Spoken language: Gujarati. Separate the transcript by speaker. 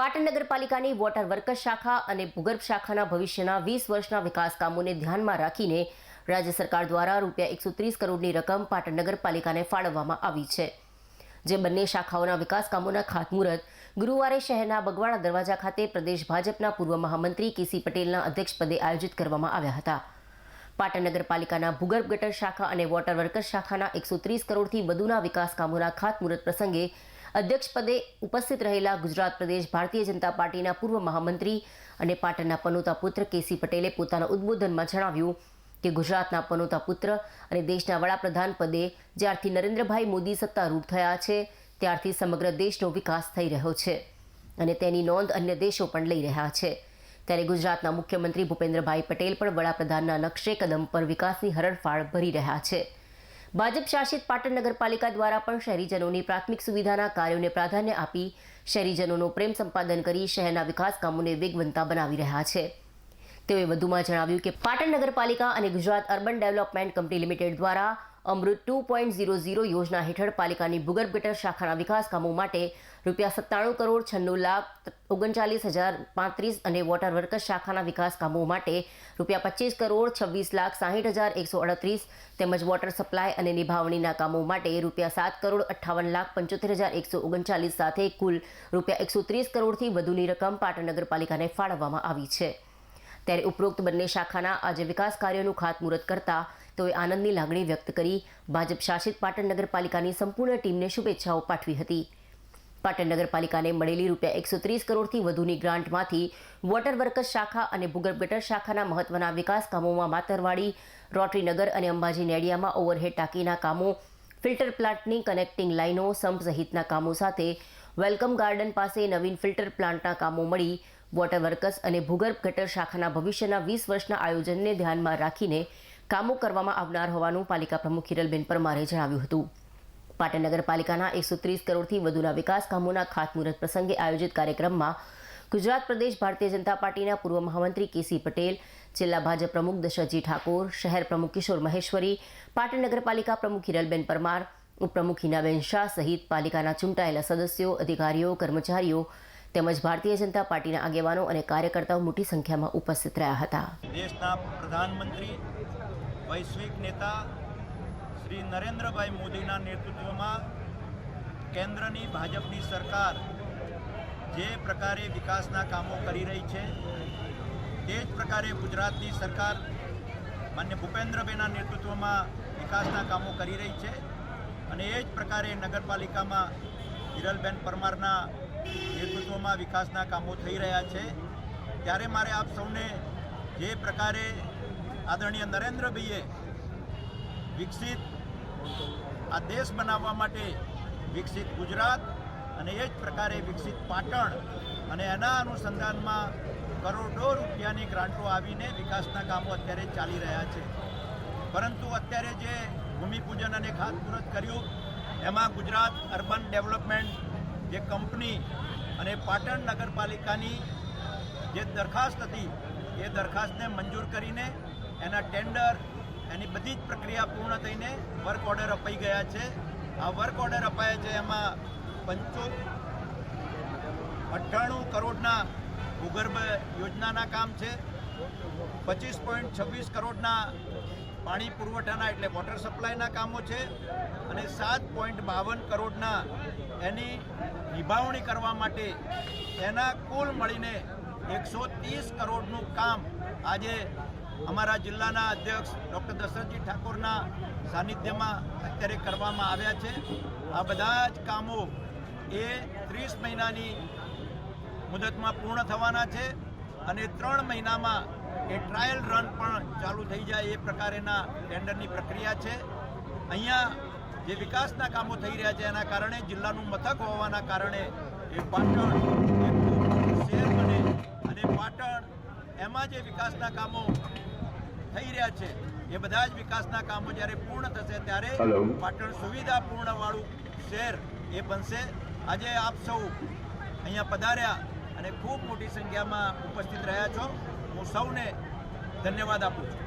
Speaker 1: પાટણ નગરપાલિકાની વોટર વર્કર્સ શાખા અને ભૂગર્ભ શાખાના ભવિષ્યના વીસ વર્ષના વિકાસ કામોને ધ્યાનમાં રાખીને રાજ્ય સરકાર દ્વારા રૂપિયા એકસો ત્રીસ કરોડની રકમ પાટણ નગરપાલિકાને ફાળવવામાં આવી છે. જે બંને શાખાઓના વિકાસ કામોના ખાતમુહૂર્ત ગુરુવારે શહેરના બગવાડા દરવાજા ખાતે પ્રદેશ ભાજપના પૂર્વ મહામંત્રી કેસી પટેલના અધ્યક્ષપદે આયોજિત કરવામાં આવ્યા હતા. પાટણ નગરપાલિકાના ભૂગર્ભ ગટર શાખા અને વોટર વર્કર્સ શાખાના એકસો ત્રીસ કરોડથી વધુના વિકાસ કામોના ખાતમુહૂર્ત પ્રસંગે અધ્યક્ષપદે ઉપસ્થિત રહેલા ગુજરાત પ્રદેશ ભારતીય જનતા પાર્ટીના પૂર્વ મહામંત્રી અને પાટણના પનોતા પુત્ર કેસી પટેલે પોતાના ઉદ્બોધનમાં જણાવ્યું કે ગુજરાતના પનોતા પુત્ર અને દેશના વડાપ્રધાન પદે જ્યારથી નરેન્દ્રભાઈ મોદી સત્તારૂઢ થયા છે, ત્યારથી સમગ્ર દેશનો વિકાસ થઈ રહ્યો છે અને તેની નોંધ અન્ય દેશો પણ લઈ રહ્યા છે. ત્યારે ગુજરાતના મુખ્યમંત્રી ભૂપેન્દ્રભાઈ પટેલ પણ વડાપ્રધાનના નકશે કદમ પર વિકાસની હરણફાળ ભરી રહ્યા છે. ભાજપ શાસિત પાટણ નગરપાલિકા દ્વારા પણ શહેરીજનોની પ્રાથમિક સુવિધાના કાર્યોને પ્રાધાન્ય આપી શહેરીજનોનો પ્રેમ સંપાદન કરી શહેરના વિકાસ કામોને વેગવંતા બનાવી રહ્યા છે. તેઓએ વધુમાં જણાવ્યું કે પાટણ નગરપાલિકા અને Gujarat urban development company limited દ્વારા Amrut two point zero zero યોજના હેઠળ પાલિકાની ભૂગર્ભ ગટર શાખાના વિકાસ કામો માટે રૂપિયા સત્તાણું કરોડ છન્નું લાખ ઓગણચાલીસ હજાર પાંત્રીસ અને વોટર વર્કર્સ શાખાના વિકાસ કામો માટે રૂપિયા પચીસ કરોડ છવ્વીસ લાખ સાહીઠ હજાર એકસો અડત્રીસ તેમજ વોટર સપ્લાય અને નિભાવણીના કામો માટે રૂપિયા સાત કરોડ અઠ્ઠાવન લાખ પંચોતેર હજાર એકસો ઓગણચાલીસ સાથે કુલ રૂપિયા એકસો ત્રીસ કરોડથી વધુની રકમ પાટણ નગરપાલિકાને ફાળવવામાં આવી છે. ત્યારે ઉપરોક્ત બંને શાખાના આજે વિકાસ કાર્યોનું ખાતમુહૂર્ત કરતા તેઓએ આનંદની લાગણી વ્યક્ત કરી. ભાજપ શાસિત પાટણ નગરપાલિકાની સંપૂર્ણ ટીમને શુભેચ્છાઓ પાઠવી હતી. પાટણ નગરપાલિકાને મળેલી રૂપિયા એકસો ત્રીસ કરોડથી વધુની ગ્રાન્ટમાંથી વોટર વર્કર્સ શાખા અને ભૂગર્ભ ગટર શાખાના મહત્વના વિકાસ કામોમાં માતરવાડી રોટરી નગર અને અંબાજી નેડિયામાં ઓવરહેડ ટાંકીના કામો, ફિલ્ટર પ્લાન્ટની કનેક્ટિંગ લાઇનો, સંપ સહિતના કામો સાથે વેલકમ ગાર્ડન પાસે નવીન ફિલ્ટર પ્લાન્ટના કામો મળી. વોટર વર્કર્સ અને ભૂગર્ભ ગટર શાખાના ભવિષ્યના વીસ વર્ષના આયોજનને ધ્યાનમાં રાખીને કામો કરવામાં આવનાર હોવાનું પાલિકા પ્રમુખ હિરલબેન પરમારે જણાવ્યું હતું. પાટણ નગરપાલિકાના એકસો ત્રીસ કરોડથી વધુના વિકાસ કામોના ખાતમુહૂર્ત પ્રસંગે આયોજિત કાર્યક્રમમાં ગુજરાત પ્રદેશ ભારતીય જનતા પાર્ટીના પૂર્વ મહામંત્રી કેસી પટેલ જિલ્લા ભાજપ પ્રમુખ દશરથજી ઠાકોર, શહેર પ્રમુખ કિશોર મહેશ્વરી, પાટણ નગરપાલિકા પ્રમુખ હિરલબેન પરમાર, ઉપપ્રમુખ હિનાબેન શાહ સહિત પાલિકાના ચૂંટાયેલા સદસ્યો, અધિકારીઓ, કર્મચારીઓ તેમજ ભારતીય જનતા પાર્ટીના આગેવાનો અને કાર્યકર્તાઓ મોટી સંખ્યામાં ઉપસ્થિત રહ્યા હતા.
Speaker 2: દેશના પ્રધાનમંત્રી, વૈશ્વિક નેતા શ્રી નરેન્દ્રભાઈ મોદીના નેતૃત્વમાં કેન્દ્રની ભાજપની સરકાર જે પ્રકારે વિકાસના કામો કરી રહી છે, તે જ પ્રકારે ગુજરાતની સરકાર માન્ય ભૂપેન્દ્રભાઈના નેતૃત્વમાં વિકાસના કામો કરી રહી છે અને એ જ પ્રકારે નગરપાલિકામાં હિરલબેન પરમારના નેતૃત્વમાં વિકાસના કામો થઈ રહ્યા છે. ત્યારે મારે આપ સૌને જે પ્રકારે આદરણીય નરેન્દ્રભાઈએ વિકસિત આ દેશ બનાવવા માટે વિકસિત ગુજરાત અને એ જ પ્રકારે વિકસિત પાટણ અને એના અનુસંધાનમાં કરોડો રૂપિયાની ગ્રાન્ટો આવીને વિકાસના કામો અત્યારે ચાલી રહ્યા છે. પરંતુ અત્યારે જે ભૂમિપૂજન અને ખાતમુહૂર્ત કર્યું, એમાં ગુજરાત અર્બન ડેવલપમેન્ટ જે કંપની અને પાટણ નગરપાલિકાની જે દરખાસ્ત હતી, એ દરખાસ્તને મંજૂર કરીને એના ટેન્ડર એની બધી જ પ્રક્રિયા પૂર્ણ થઈને વર્ક ઓર્ડર અપાઈ ગયા છે. આ વર્ક ઓર્ડર અપાયા છે એમાં પંચો અઠ્ઠાણું કરોડના ભૂગર્ભ યોજનાના કામ છે. પચીસ પોઈન્ટ છવ્વીસ કરોડના પાણી પુરવઠાના એટલે વોટર સપ્લાયના કામો છે અને સાત પોઈન્ટ બાવન કરોડના એની નિભાવણી કરવા માટે એના કુલ મળીને એકસો ત્રીસ કરોડનું કામ આજે અમારા જિલ્લાના અધ્યક્ષ ડૉક્ટર દશરથજી ઠાકોરના સાનિધ્યમાં અત્યારે કરવામાં આવ્યા છે. આ બધા જ કામો એ ત્રીસ મહિનાની મુદતમાં પૂર્ણ થવાના છે અને ત્રણ મહિનામાં એ ટ્રાયલ રન પણ ચાલુ થઈ જાય એ પ્રકારેના ટેન્ડરની પ્રક્રિયા છે. અહીંયા જે વિકાસના કામો થઈ રહ્યા છે એના કારણે જિલ્લાનું મથક હોવાના કારણે એ પાટણ શહેર બને અને પાટણ, એમાં જે વિકાસના કામો થઈ રહ્યા છે. એ બધા જ વિકાસના કામો જ્યારે પૂર્ણ થશે ત્યારે પાટણ સુવિધા પૂર્ણ વાળું શહેર એ બનશે. આજે આપ સૌ અહીંયા પધાર્યા અને ખૂબ મોટી સંખ્યામાં ઉપસ્થિત રહ્યા છો. હું સૌને ધન્યવાદ આપું છું.